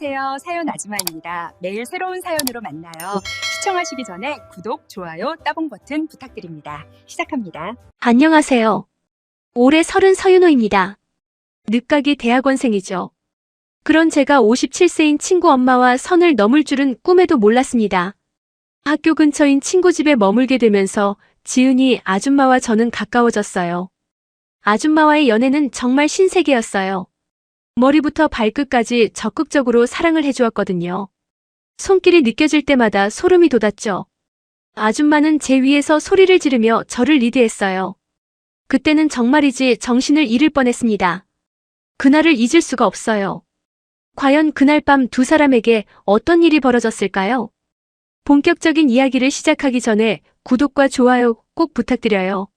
안녕하세요. 사연 아주마입니다. 매일 새로운 사연으로 만나요. 시청하시기 전에 구독, 좋아요, 따봉 버튼 부탁드립니다. 시작합니다. 안녕하세요. 올해 서른 서윤호입니다. 늦가기 대학원생이죠. 그런 제가 57세인 친구 엄마와 선을 넘을 줄은 꿈에도 몰랐습니다. 학교 근처인 친구 집에 머물게 되면서 지은이 아줌마와 저는 가까워졌어요. 아줌마와의 연애는 정말 신세계였어요. 머리부터 발끝까지 적극적으로 사랑을 해주었거든요. 손길이 느껴질 때마다 소름이 돋았죠. 아줌마는 제 위에서 소리를 지르며 저를 리드했어요. 그때는 정말이지 정신을 잃을 뻔했습니다. 그날을 잊을 수가 없어요. 과연 그날 밤 두 사람에게 어떤 일이 벌어졌을까요? 본격적인 이야기를 시작하기 전에 구독과 좋아요 꼭 부탁드려요.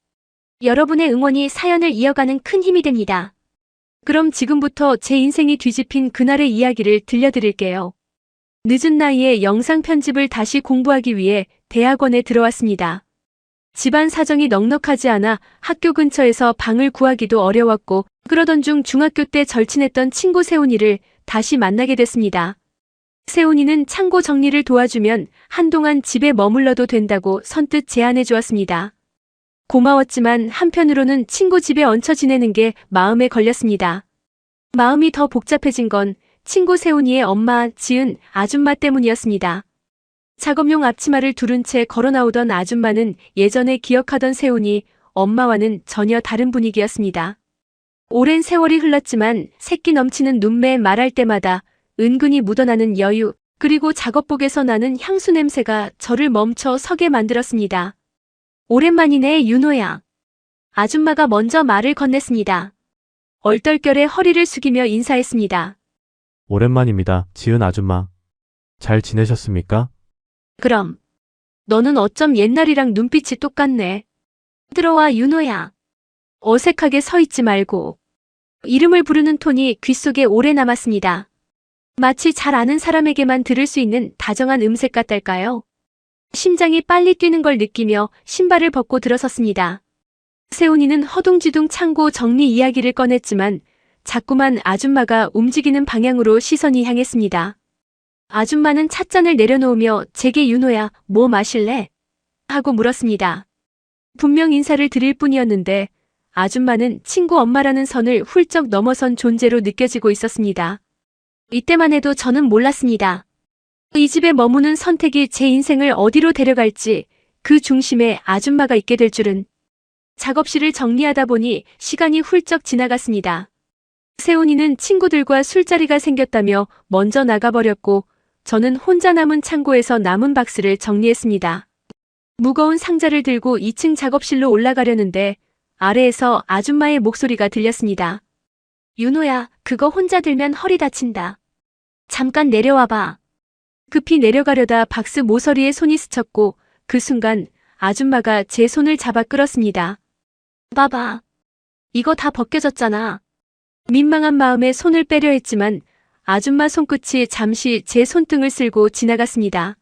여러분의 응원이 사연을 이어가는 큰 힘이 됩니다. 그럼 지금부터 제 인생이 뒤집힌 그날의 이야기를 들려드릴게요. 늦은 나이에 영상 편집을 다시 공부하기 위해 대학원에 들어왔습니다. 집안 사정이 넉넉하지 않아 학교 근처에서 방을 구하기도 어려웠고 그러던 중 중학교 때 절친했던 친구 세훈이를 다시 만나게 됐습니다. 세훈이는 창고 정리를 도와주면 한동안 집에 머물러도 된다고 선뜻 제안해 주었습니다. 고마웠지만 한편으로는 친구 집에 얹혀 지내는 게 마음에 걸렸습니다. 마음이 더 복잡해진 건 친구 세훈이의 엄마 지은 아줌마 때문이었습니다. 작업용 앞치마를 두른 채 걸어 나오던 아줌마는 예전에 기억하던 세훈이 엄마와는 전혀 다른 분위기였습니다. 오랜 세월이 흘렀지만 새끼 넘치는 눈매 말할 때마다 은근히 묻어나는 여유, 그리고 작업복에서 나는 향수 냄새가 저를 멈춰 서게 만들었습니다. 오랜만이네, 윤호야. 아줌마가 먼저 말을 건넸습니다. 얼떨결에 허리를 숙이며 인사했습니다. 오랜만입니다. 지은 아줌마. 잘 지내셨습니까? 그럼. 너는 어쩜 옛날이랑 눈빛이 똑같네. 들어와, 윤호야. 어색하게 서 있지 말고. 이름을 부르는 톤이 귓속에 오래 남았습니다. 마치 잘 아는 사람에게만 들을 수 있는 다정한 음색 같달까요? 심장이 빨리 뛰는 걸 느끼며 신발을 벗고 들어섰습니다. 세훈이는 허둥지둥 창고 정리 이야기를 꺼냈지만 자꾸만 아줌마가 움직이는 방향으로 시선이 향했습니다. 아줌마는 찻잔을 내려놓으며 제게 윤호야, 뭐 마실래? 하고 물었습니다. 분명 인사를 드릴 뿐이었는데 아줌마는 친구 엄마라는 선을 훌쩍 넘어선 존재로 느껴지고 있었습니다. 이때만 해도 저는 몰랐습니다. 이 집에 머무는 선택이 제 인생을 어디로 데려갈지 그 중심에 아줌마가 있게 될 줄은 작업실을 정리하다 보니 시간이 훌쩍 지나갔습니다. 세훈이는 친구들과 술자리가 생겼다며 먼저 나가버렸고 저는 혼자 남은 창고에서 남은 박스를 정리했습니다. 무거운 상자를 들고 2층 작업실로 올라가려는데 아래에서 아줌마의 목소리가 들렸습니다. 윤호야, 그거 혼자 들면 허리 다친다. 잠깐 내려와봐. 급히 내려가려다 박스 모서리에 손이 스쳤고 그 순간 아줌마가 제 손을 잡아 끌었습니다. 봐봐. 이거 다 벗겨졌잖아. 민망한 마음에 손을 빼려 했지만 아줌마 손끝이 잠시 제 손등을 쓸고 지나갔습니다.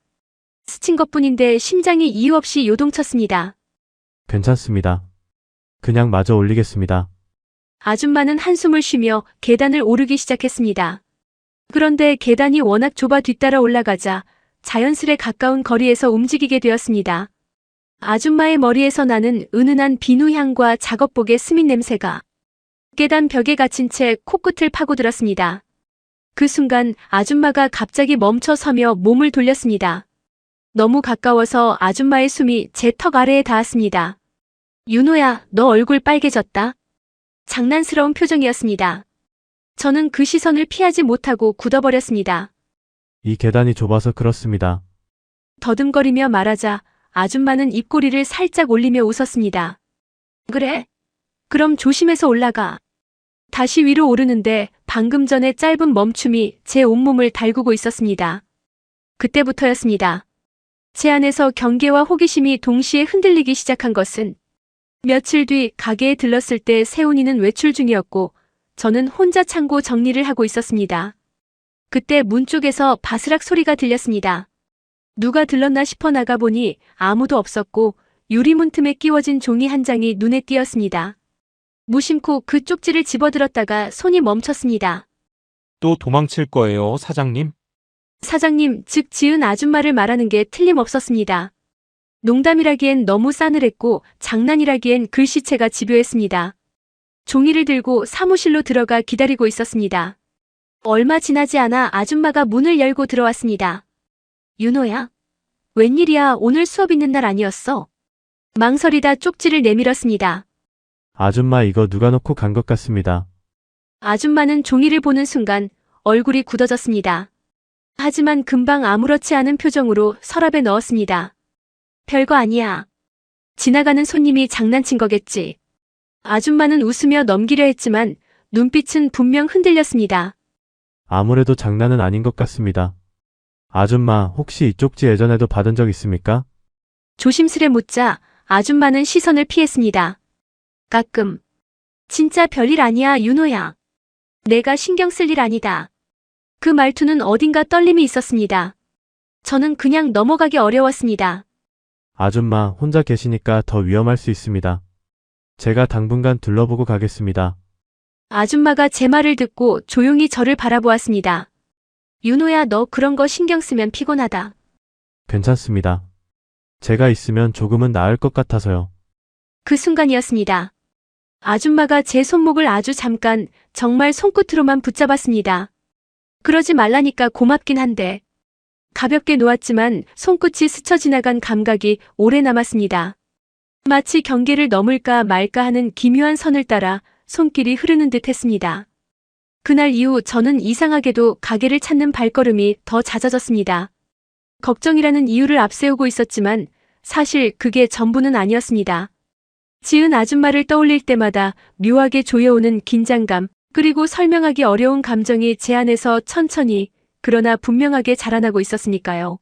스친 것뿐인데 심장이 이유 없이 요동쳤습니다. 괜찮습니다. 그냥 마저 올리겠습니다. 아줌마는 한숨을 쉬며 계단을 오르기 시작했습니다. 그런데 계단이 워낙 좁아 뒤따라 올라가자 자연스레 가까운 거리에서 움직이게 되었습니다. 아줌마의 머리에서 나는 은은한 비누향과 작업복의 스민 냄새가 계단 벽에 갇힌 채 코끝을 파고들었습니다. 그 순간 아줌마가 갑자기 멈춰 서며 몸을 돌렸습니다. 너무 가까워서 아줌마의 숨이 제 턱 아래에 닿았습니다. 윤호야, 너 얼굴 빨개졌다. 장난스러운 표정이었습니다. 저는 그 시선을 피하지 못하고 굳어버렸습니다. 이 계단이 좁아서 그렇습니다. 더듬거리며 말하자 아줌마는 입꼬리를 살짝 올리며 웃었습니다. 그래? 그럼 조심해서 올라가. 다시 위로 오르는데 방금 전에 짧은 멈춤이 제 온몸을 달구고 있었습니다. 그때부터였습니다. 제 안에서 경계와 호기심이 동시에 흔들리기 시작한 것은 며칠 뒤 가게에 들렀을 때 세훈이는 외출 중이었고 저는 혼자 창고 정리를 하고 있었습니다. 그때 문 쪽에서 바스락 소리가 들렸습니다. 누가 들렀나 싶어 나가보니 아무도 없었고 유리문 틈에 끼워진 종이 한 장이 눈에 띄었습니다. 무심코 그 쪽지를 집어들었다가 손이 멈췄습니다. 또 도망칠 거예요, 사장님? 사장님, 즉 지은 아줌마를 말하는 게 틀림없었습니다. 농담이라기엔 너무 싸늘했고 장난이라기엔 글씨체가 집요했습니다. 종이를 들고 사무실로 들어가 기다리고 있었습니다. 얼마 지나지 않아 아줌마가 문을 열고 들어왔습니다. 윤호야? 웬일이야 오늘 수업 있는 날 아니었어? 망설이다 쪽지를 내밀었습니다. 아줌마 이거 누가 놓고 간 것 같습니다. 아줌마는 종이를 보는 순간 얼굴이 굳어졌습니다. 하지만 금방 아무렇지 않은 표정으로 서랍에 넣었습니다. 별거 아니야. 지나가는 손님이 장난친 거겠지. 아줌마는 웃으며 넘기려 했지만 눈빛은 분명 흔들렸습니다. 아무래도 장난은 아닌 것 같습니다. 아줌마, 혹시 이 쪽지 예전에도 받은 적 있습니까? 조심스레 묻자 아줌마는 시선을 피했습니다. 가끔. 진짜 별일 아니야, 윤호야. 내가 신경 쓸 일 아니다. 그 말투는 어딘가 떨림이 있었습니다. 저는 그냥 넘어가기 어려웠습니다. 아줌마, 혼자 계시니까 더 위험할 수 있습니다. 제가 당분간 둘러보고 가겠습니다. 아줌마가 제 말을 듣고 조용히 저를 바라보았습니다. 윤호야, 너 그런 거 신경 쓰면 피곤하다. 괜찮습니다. 제가 있으면 조금은 나을 것 같아서요. 그 순간이었습니다. 아줌마가 제 손목을 아주 잠깐 정말 손끝으로만 붙잡았습니다. 그러지 말라니까 고맙긴 한데. 가볍게 놓았지만 손끝이 스쳐 지나간 감각이 오래 남았습니다. 마치 경계를 넘을까 말까 하는 기묘한 선을 따라 손길이 흐르는 듯 했습니다. 그날 이후 저는 이상하게도 가게를 찾는 발걸음이 더 잦아졌습니다. 걱정이라는 이유를 앞세우고 있었지만 사실 그게 전부는 아니었습니다. 지은 아줌마를 떠올릴 때마다 묘하게 조여오는 긴장감, 그리고 설명하기 어려운 감정이 제 안에서 천천히, 그러나 분명하게 자라나고 있었으니까요.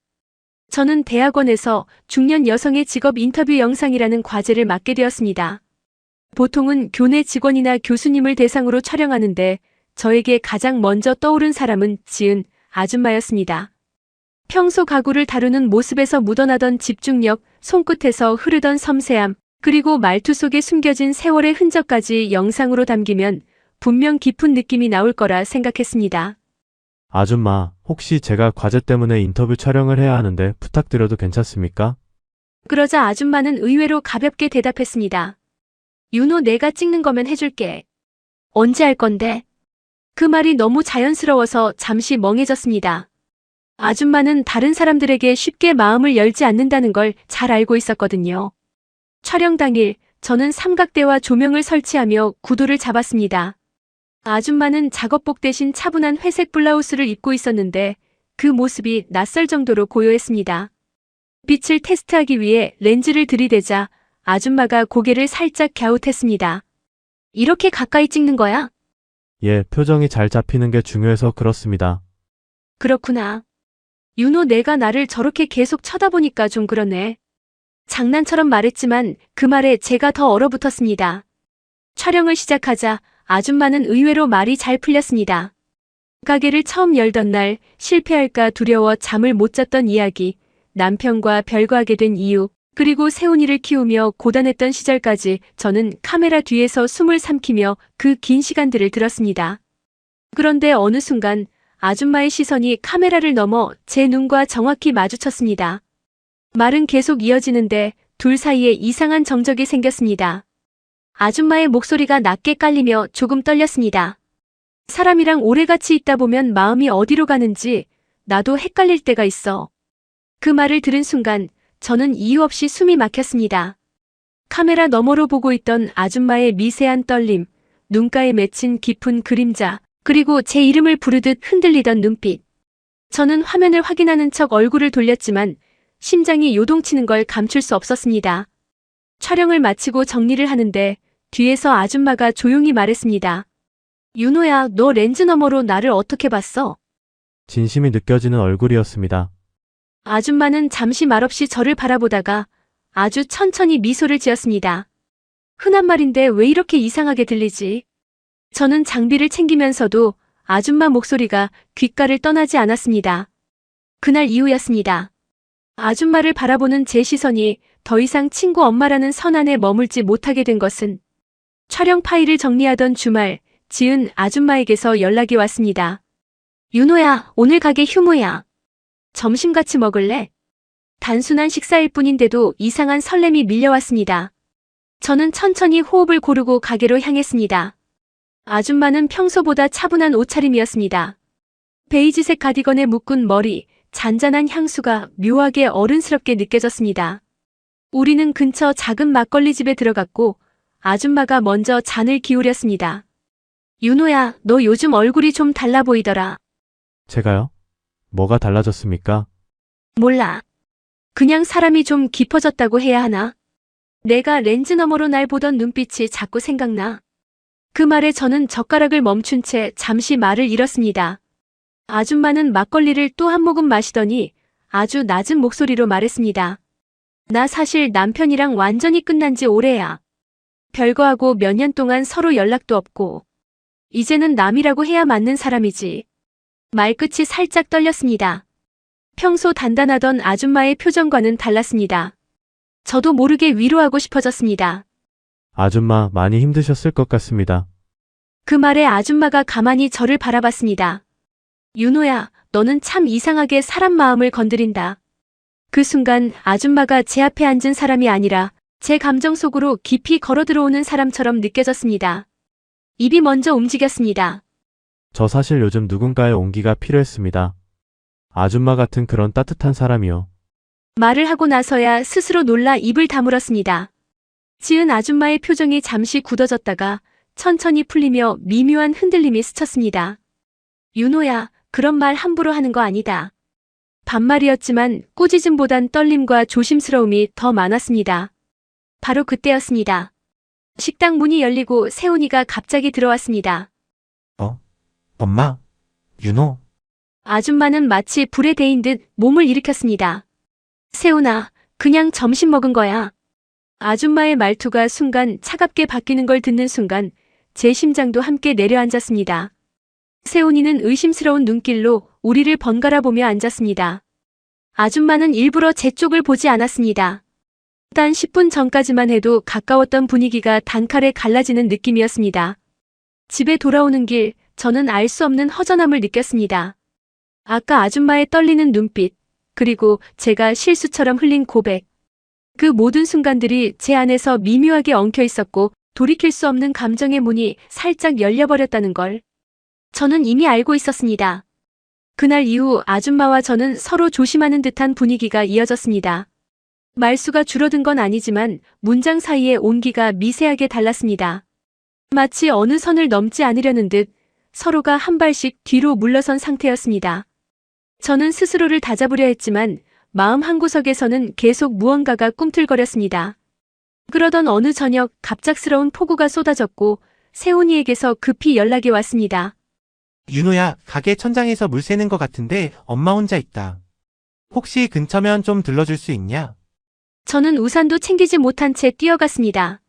저는 대학원에서 중년 여성의 직업 인터뷰 영상이라는 과제를 맡게 되었습니다. 보통은 교내 직원이나 교수님을 대상으로 촬영하는데 저에게 가장 먼저 떠오른 사람은 지은 아줌마였습니다. 평소 가구를 다루는 모습에서 묻어나던 집중력, 손끝에서 흐르던 섬세함, 그리고 말투 속에 숨겨진 세월의 흔적까지 영상으로 담기면 분명 깊은 느낌이 나올 거라 생각했습니다. 아줌마, 혹시 제가 과제 때문에 인터뷰 촬영을 해야 하는데 부탁드려도 괜찮습니까? 그러자 아줌마는 의외로 가볍게 대답했습니다. 윤호 내가 찍는 거면 해줄게. 언제 할 건데? 그 말이 너무 자연스러워서 잠시 멍해졌습니다. 아줌마는 다른 사람들에게 쉽게 마음을 열지 않는다는 걸 잘 알고 있었거든요. 촬영 당일 저는 삼각대와 조명을 설치하며 구도를 잡았습니다. 아줌마는 작업복 대신 차분한 회색 블라우스를 입고 있었는데 그 모습이 낯설 정도로 고요했습니다. 빛을 테스트하기 위해 렌즈를 들이대자 아줌마가 고개를 살짝 갸웃했습니다. 이렇게 가까이 찍는 거야? 예, 표정이 잘 잡히는 게 중요해서 그렇습니다. 그렇구나. 윤호 내가 나를 저렇게 계속 쳐다보니까 좀 그러네. 장난처럼 말했지만 그 말에 제가 더 얼어붙었습니다. 촬영을 시작하자 아줌마는 의외로 말이 잘 풀렸습니다. 가게를 처음 열던 날 실패할까 두려워 잠을 못 잤던 이야기, 남편과 별거하게 된 이유, 그리고 세훈이를 키우며 고단했던 시절까지 저는 카메라 뒤에서 숨을 삼키며 그 긴 시간들을 들었습니다. 그런데 어느 순간 아줌마의 시선이 카메라를 넘어 제 눈과 정확히 마주쳤습니다. 말은 계속 이어지는데 둘 사이에 이상한 정적이 생겼습니다. 아줌마의 목소리가 낮게 깔리며 조금 떨렸습니다. 사람이랑 오래같이 있다 보면 마음이 어디로 가는지 나도 헷갈릴 때가 있어. 그 말을 들은 순간 저는 이유 없이 숨이 막혔습니다. 카메라 너머로 보고 있던 아줌마의 미세한 떨림, 눈가에 맺힌 깊은 그림자, 그리고 제 이름을 부르듯 흔들리던 눈빛. 저는 화면을 확인하는 척 얼굴을 돌렸지만 심장이 요동치는 걸 감출 수 없었습니다. 촬영을 마치고 정리를 하는데 뒤에서 아줌마가 조용히 말했습니다. 윤호야, 너 렌즈 너머로 나를 어떻게 봤어? 진심이 느껴지는 얼굴이었습니다. 아줌마는 잠시 말없이 저를 바라보다가 아주 천천히 미소를 지었습니다. 흔한 말인데 왜 이렇게 이상하게 들리지? 저는 장비를 챙기면서도 아줌마 목소리가 귓가를 떠나지 않았습니다. 그날 이후였습니다. 아줌마를 바라보는 제 시선이 더 이상 친구 엄마라는 선안에 머물지 못하게 된 것은 촬영 파일을 정리하던 주말, 지은 아줌마에게서 연락이 왔습니다. 윤호야, 오늘 가게 휴무야. 점심 같이 먹을래? 단순한 식사일 뿐인데도 이상한 설렘이 밀려왔습니다. 저는 천천히 호흡을 고르고 가게로 향했습니다. 아줌마는 평소보다 차분한 옷차림이었습니다. 베이지색 가디건에 묶은 머리, 잔잔한 향수가 묘하게 어른스럽게 느껴졌습니다. 우리는 근처 작은 막걸리 집에 들어갔고 아줌마가 먼저 잔을 기울였습니다. 윤호야, 너 요즘 얼굴이 좀 달라 보이더라. 제가요? 뭐가 달라졌습니까? 몰라. 그냥 사람이 좀 깊어졌다고 해야 하나? 내가 렌즈 너머로 날 보던 눈빛이 자꾸 생각나. 그 말에 저는 젓가락을 멈춘 채 잠시 말을 잃었습니다. 아줌마는 막걸리를 또 한 모금 마시더니 아주 낮은 목소리로 말했습니다. 나 사실 남편이랑 완전히 끝난 지 오래야. 별거하고 몇 년 동안 서로 연락도 없고. 이제는 남이라고 해야 맞는 사람이지. 말끝이 살짝 떨렸습니다. 평소 단단하던 아줌마의 표정과는 달랐습니다. 저도 모르게 위로하고 싶어졌습니다. 아줌마 많이 힘드셨을 것 같습니다. 그 말에 아줌마가 가만히 저를 바라봤습니다. 윤호야, 너는 참 이상하게 사람 마음을 건드린다. 그 순간 아줌마가 제 앞에 앉은 사람이 아니라 제 감정 속으로 깊이 걸어 들어오는 사람처럼 느껴졌습니다. 입이 먼저 움직였습니다. 저 사실 요즘 누군가의 온기가 필요했습니다. 아줌마 같은 그런 따뜻한 사람이요. 말을 하고 나서야 스스로 놀라 입을 다물었습니다. 지은 아줌마의 표정이 잠시 굳어졌다가 천천히 풀리며 미묘한 흔들림이 스쳤습니다. 윤호야, 그런 말 함부로 하는 거 아니다. 반말이었지만 꾸짖음보단 떨림과 조심스러움이 더 많았습니다. 바로 그때였습니다. 식당 문이 열리고 세훈이가 갑자기 들어왔습니다. 엄마, 윤호, 아줌마는 마치 불에 데인 듯 몸을 일으켰습니다. 세훈아, 그냥 점심 먹은 거야. 아줌마의 말투가 순간 차갑게 바뀌는 걸 듣는 순간 제 심장도 함께 내려앉았습니다. 세훈이는 의심스러운 눈길로 우리를 번갈아 보며 앉았습니다. 아줌마는 일부러 제 쪽을 보지 않았습니다. 단 10분 전까지만 해도 가까웠던 분위기가 단칼에 갈라지는 느낌이었습니다. 집에 돌아오는 길, 저는 알 수 없는 허전함을 느꼈습니다. 아까 아줌마의 떨리는 눈빛, 그리고 제가 실수처럼 흘린 고백. 그 모든 순간들이 제 안에서 미묘하게 엉켜 있었고 돌이킬 수 없는 감정의 문이 살짝 열려버렸다는 걸. 저는 이미 알고 있었습니다. 그날 이후 아줌마와 저는 서로 조심하는 듯한 분위기가 이어졌습니다. 말수가 줄어든 건 아니지만 문장 사이의 온기가 미세하게 달랐습니다. 마치 어느 선을 넘지 않으려는 듯 서로가 한 발씩 뒤로 물러선 상태였습니다. 저는 스스로를 다잡으려 했지만 마음 한구석에서는 계속 무언가가 꿈틀거렸습니다. 그러던 어느 저녁 갑작스러운 폭우가 쏟아졌고 세훈이에게서 급히 연락이 왔습니다. 윤호야, 가게 천장에서 물 새는 것 같은데 엄마 혼자 있다. 혹시 근처면 좀 들러줄 수 있냐? 저는 우산도 챙기지 못한 채 뛰어갔습니다.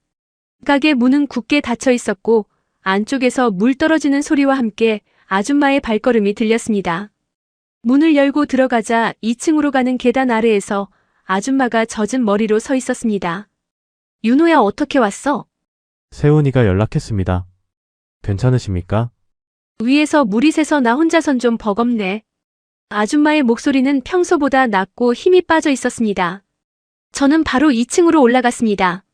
가게 문은 굳게 닫혀 있었고 안쪽에서 물 떨어지는 소리와 함께 아줌마의 발걸음이 들렸습니다. 문을 열고 들어가자 2층으로 가는 계단 아래에서 아줌마가 젖은 머리로 서 있었습니다. 윤호야 어떻게 왔어? 세훈이가 연락했습니다. 괜찮으십니까? 위에서 물이 새서 나 혼자선 좀 버겁네. 아줌마의 목소리는 평소보다 낮고 힘이 빠져 있었습니다. 저는 바로 2층으로 올라갔습니다.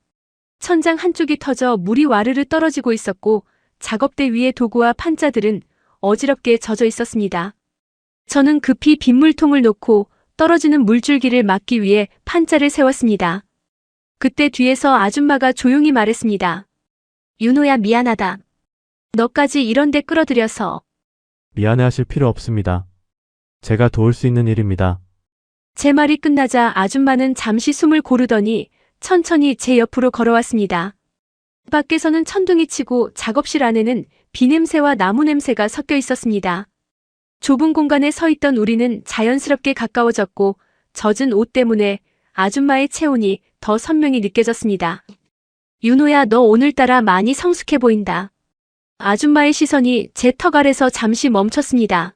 천장 한쪽이 터져 물이 와르르 떨어지고 있었고 작업대 위의 도구와 판자들은 어지럽게 젖어 있었습니다. 저는 급히 빗물통을 놓고 떨어지는 물줄기를 막기 위해 판자를 세웠습니다. 그때 뒤에서 아줌마가 조용히 말했습니다. 윤호야 미안하다. 너까지 이런 데 끌어들여서 미안해하실 필요 없습니다. 제가 도울 수 있는 일입니다. 제 말이 끝나자 아줌마는 잠시 숨을 고르더니 천천히 제 옆으로 걸어왔습니다. 밖에서는 천둥이 치고 작업실 안에는 비냄새와 나무 냄새가 섞여 있었습니다. 좁은 공간에 서 있던 우리는 자연스럽게 가까워졌고 젖은 옷 때문에 아줌마의 체온이 더 선명히 느껴졌습니다. 윤호야, 너 오늘따라 많이 성숙해 보인다. 아줌마의 시선이 제 턱 아래서 잠시 멈췄습니다.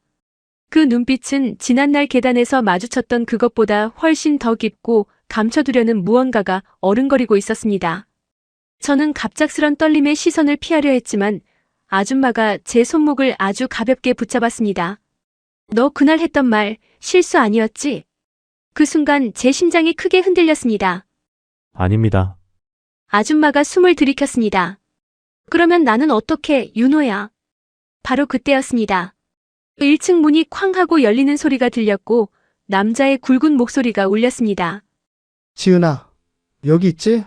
그 눈빛은 지난날 계단에서 마주쳤던 그것보다 훨씬 더 깊고 감춰두려는 무언가가 어른거리고 있었습니다. 저는 갑작스런 떨림의 시선을 피하려 했지만 아줌마가 제 손목을 아주 가볍게 붙잡았습니다. 너 그날 했던 말 실수 아니었지? 그 순간 제 심장이 크게 흔들렸습니다. 아닙니다. 아줌마가 숨을 들이켰습니다. 그러면 나는 어떻게, 윤호야? 바로 그때였습니다. 1층 문이 쾅 하고 열리는 소리가 들렸고, 남자의 굵은 목소리가 울렸습니다. 지은아, 여기 있지?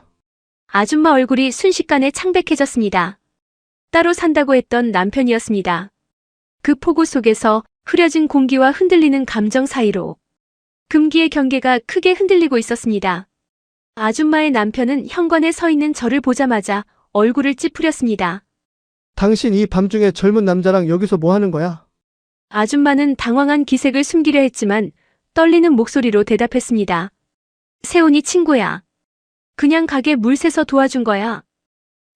아줌마 얼굴이 순식간에 창백해졌습니다. 따로 산다고 했던 남편이었습니다. 그 폭우 속에서 흐려진 공기와 흔들리는 감정 사이로 금기의 경계가 크게 흔들리고 있었습니다. 아줌마의 남편은 현관에 서 있는 저를 보자마자 얼굴을 찌푸렸습니다. 당신 이 밤중에 젊은 남자랑 여기서 뭐 하는 거야? 아줌마는 당황한 기색을 숨기려 했지만 떨리는 목소리로 대답했습니다. 세훈이 친구야. 그냥 가게 물 새서 도와준 거야.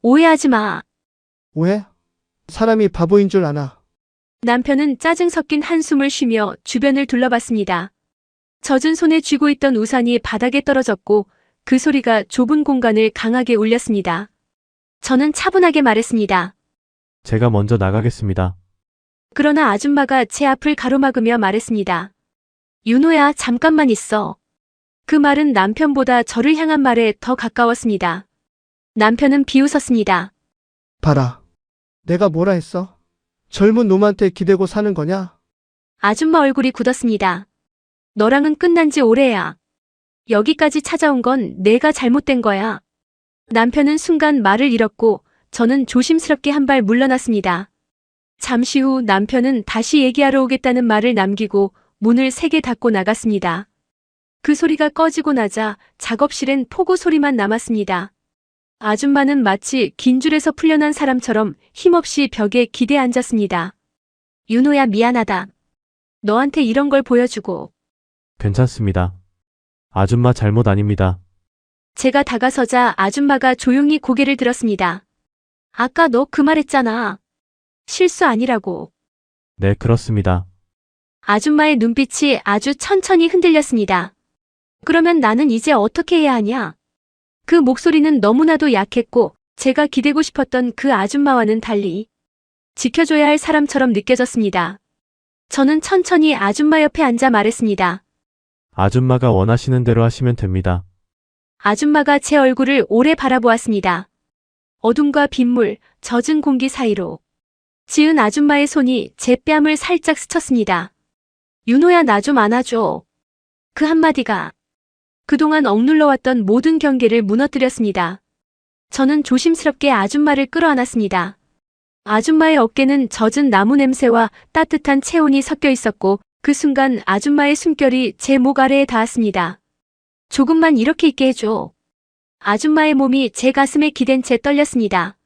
오해하지 마. 왜? 사람이 바보인 줄 아나. 남편은 짜증 섞인 한숨을 쉬며 주변을 둘러봤습니다. 젖은 손에 쥐고 있던 우산이 바닥에 떨어졌고 그 소리가 좁은 공간을 강하게 울렸습니다. 저는 차분하게 말했습니다. 제가 먼저 나가겠습니다. 그러나 아줌마가 제 앞을 가로막으며 말했습니다. 윤호야, 잠깐만 있어. 그 말은 남편보다 저를 향한 말에 더 가까웠습니다. 남편은 비웃었습니다. 봐라. 내가 뭐라 했어? 젊은 놈한테 기대고 사는 거냐? 아줌마 얼굴이 굳었습니다. 너랑은 끝난 지 오래야. 여기까지 찾아온 건 내가 잘못된 거야. 남편은 순간 말을 잃었고 저는 조심스럽게 한 발 물러났습니다. 잠시 후 남편은 다시 얘기하러 오겠다는 말을 남기고 문을 세게 닫고 나갔습니다. 그 소리가 꺼지고 나자 작업실엔 폭우 소리만 남았습니다. 아줌마는 마치 긴 줄에서 풀려난 사람처럼 힘없이 벽에 기대 앉았습니다. 윤호야 미안하다. 너한테 이런 걸 보여주고 괜찮습니다. 아줌마 잘못 아닙니다. 제가 다가서자 아줌마가 조용히 고개를 들었습니다. 아까 너 그 말했잖아. 실수 아니라고. 네, 그렇습니다. 아줌마의 눈빛이 아주 천천히 흔들렸습니다. 그러면 나는 이제 어떻게 해야 하냐? 그 목소리는 너무나도 약했고 제가 기대고 싶었던 그 아줌마와는 달리 지켜줘야 할 사람처럼 느껴졌습니다. 저는 천천히 아줌마 옆에 앉아 말했습니다. 아줌마가 원하시는 대로 하시면 됩니다. 아줌마가 제 얼굴을 오래 바라보았습니다. 어둠과 빗물, 젖은 공기 사이로. 지은 아줌마의 손이 제 뺨을 살짝 스쳤습니다. 윤호야 나 좀 안아줘. 그 한마디가 그동안 억눌러왔던 모든 경계를 무너뜨렸습니다. 저는 조심스럽게 아줌마를 끌어안았습니다. 아줌마의 어깨는 젖은 나무 냄새와 따뜻한 체온이 섞여 있었고 그 순간 아줌마의 숨결이 제 목 아래에 닿았습니다. 조금만 이렇게 있게 해줘. 아줌마의 몸이 제 가슴에 기댄 채 떨렸습니다.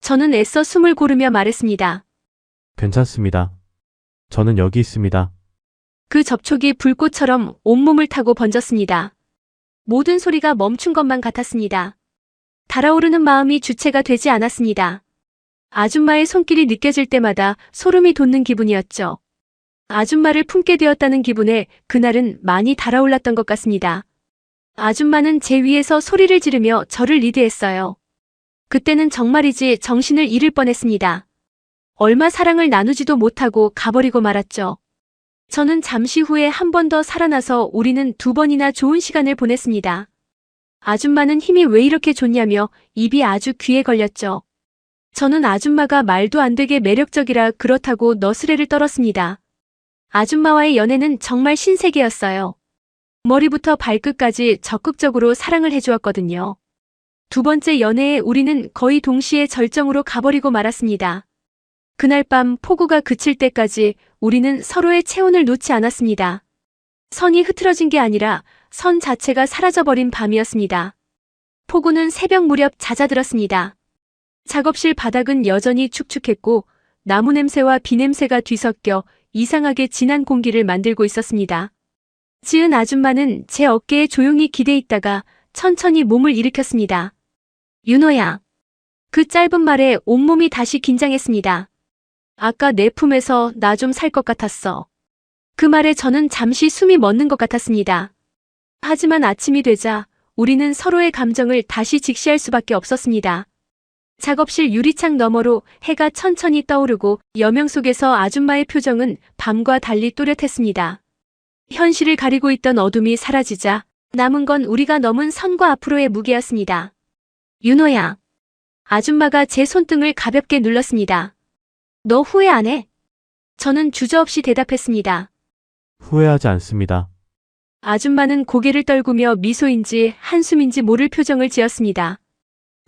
저는 애써 숨을 고르며 말했습니다. 괜찮습니다. 저는 여기 있습니다. 그 접촉이 불꽃처럼 온몸을 타고 번졌습니다. 모든 소리가 멈춘 것만 같았습니다. 달아오르는 마음이 주체가 되지 않았습니다. 아줌마의 손길이 느껴질 때마다 소름이 돋는 기분이었죠. 아줌마를 품게 되었다는 기분에 그날은 많이 달아올랐던 것 같습니다. 아줌마는 제 위에서 소리를 지르며 저를 리드했어요. 그때는 정말이지 정신을 잃을 뻔했습니다. 얼마 사랑을 나누지도 못하고 가버리고 말았죠. 저는 잠시 후에 한 번 더 살아나서 우리는 두 번이나 좋은 시간을 보냈습니다. 아줌마는 힘이 왜 이렇게 좋냐며 입이 아주 귀에 걸렸죠. 저는 아줌마가 말도 안 되게 매력적이라 그렇다고 너스레를 떨었습니다. 아줌마와의 연애는 정말 신세계였어요. 머리부터 발끝까지 적극적으로 사랑을 해주었거든요. 두 번째 연애에 우리는 거의 동시에 절정으로 가버리고 말았습니다. 그날 밤 폭우가 그칠 때까지 우리는 서로의 체온을 놓지 않았습니다. 선이 흐트러진 게 아니라 선 자체가 사라져버린 밤이었습니다. 폭우는 새벽 무렵 잦아들었습니다. 작업실 바닥은 여전히 축축했고 나무 냄새와 비 냄새가 뒤섞여 이상하게 진한 공기를 만들고 있었습니다. 지은 아줌마는 제 어깨에 조용히 기대 있다가 천천히 몸을 일으켰습니다. 윤호야. 그 짧은 말에 온몸이 다시 긴장했습니다. 아까 내 품에서 나 좀 살 것 같았어. 그 말에 저는 잠시 숨이 멎는 것 같았습니다. 하지만 아침이 되자 우리는 서로의 감정을 다시 직시할 수밖에 없었습니다. 작업실 유리창 너머로 해가 천천히 떠오르고 여명 속에서 아줌마의 표정은 밤과 달리 또렷했습니다. 현실을 가리고 있던 어둠이 사라지자 남은 건 우리가 넘은 선과 앞으로의 무게였습니다. 윤호야. 아줌마가 제 손등을 가볍게 눌렀습니다. 너 후회 안 해? 저는 주저없이 대답했습니다. 후회하지 않습니다. 아줌마는 고개를 떨구며 미소인지 한숨인지 모를 표정을 지었습니다.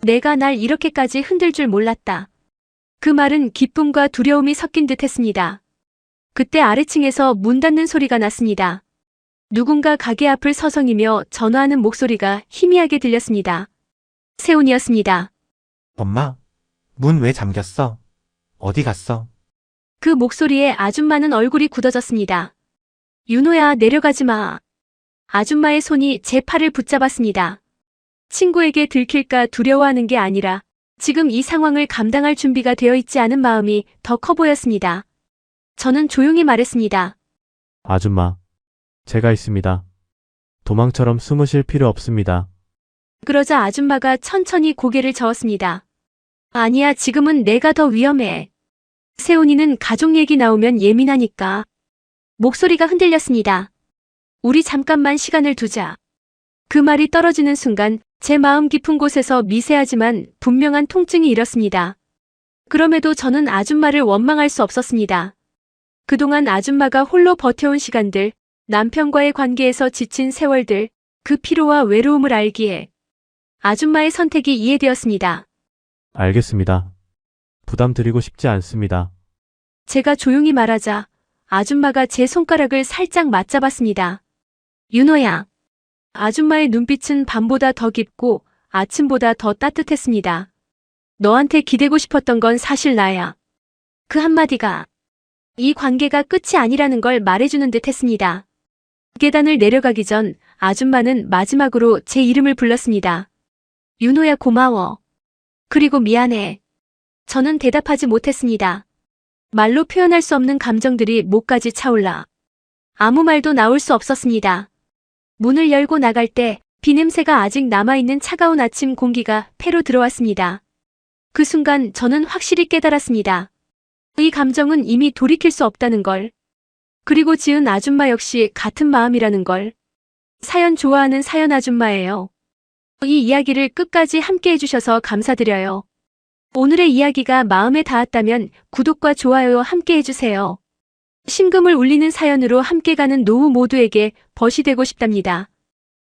내가 날 이렇게까지 흔들 줄 몰랐다. 그 말은 기쁨과 두려움이 섞인 듯 했습니다. 그때 아래층에서 문 닫는 소리가 났습니다. 누군가 가게 앞을 서성이며 전화하는 목소리가 희미하게 들렸습니다. 세훈이었습니다. 엄마, 문 왜 잠겼어? 어디 갔어? 그 목소리에 아줌마는 얼굴이 굳어졌습니다. 윤호야, 내려가지 마. 아줌마의 손이 제 팔을 붙잡았습니다. 친구에게 들킬까 두려워하는 게 아니라 지금 이 상황을 감당할 준비가 되어 있지 않은 마음이 더 커 보였습니다. 저는 조용히 말했습니다. 아줌마. 제가 있습니다. 도망처럼 숨으실 필요 없습니다. 그러자 아줌마가 천천히 고개를 저었습니다. 아니야, 지금은 내가 더 위험해. 세훈이는 가족 얘기 나오면 예민하니까. 목소리가 흔들렸습니다. 우리 잠깐만 시간을 두자. 그 말이 떨어지는 순간 제 마음 깊은 곳에서 미세하지만 분명한 통증이 일었습니다. 그럼에도 저는 아줌마를 원망할 수 없었습니다. 그동안 아줌마가 홀로 버텨온 시간들, 남편과의 관계에서 지친 세월들, 그 피로와 외로움을 알기에 아줌마의 선택이 이해되었습니다. 알겠습니다. 부담 드리고 싶지 않습니다. 제가 조용히 말하자 아줌마가 제 손가락을 살짝 맞잡았습니다. 윤호야. 아줌마의 눈빛은 밤보다 더 깊고 아침보다 더 따뜻했습니다. 너한테 기대고 싶었던 건 사실 나야. 그 한마디가 이 관계가 끝이 아니라는 걸 말해주는 듯 했습니다. 계단을 내려가기 전 아줌마는 마지막으로 제 이름을 불렀습니다. 윤호야 고마워. 그리고 미안해. 저는 대답하지 못했습니다. 말로 표현할 수 없는 감정들이 목까지 차올라. 아무 말도 나올 수 없었습니다. 문을 열고 나갈 때 비냄새가 아직 남아있는 차가운 아침 공기가 폐로 들어왔습니다. 그 순간 저는 확실히 깨달았습니다. 이 감정은 이미 돌이킬 수 없다는 걸. 그리고 지은 아줌마 역시 같은 마음이라는 걸. 사연 좋아하는 사연 아줌마예요. 이 이야기를 끝까지 함께 해주셔서 감사드려요. 오늘의 이야기가 마음에 닿았다면 구독과 좋아요 함께 해주세요. 심금을 울리는 사연으로 함께 가는 노후 모두에게 벗이 되고 싶답니다.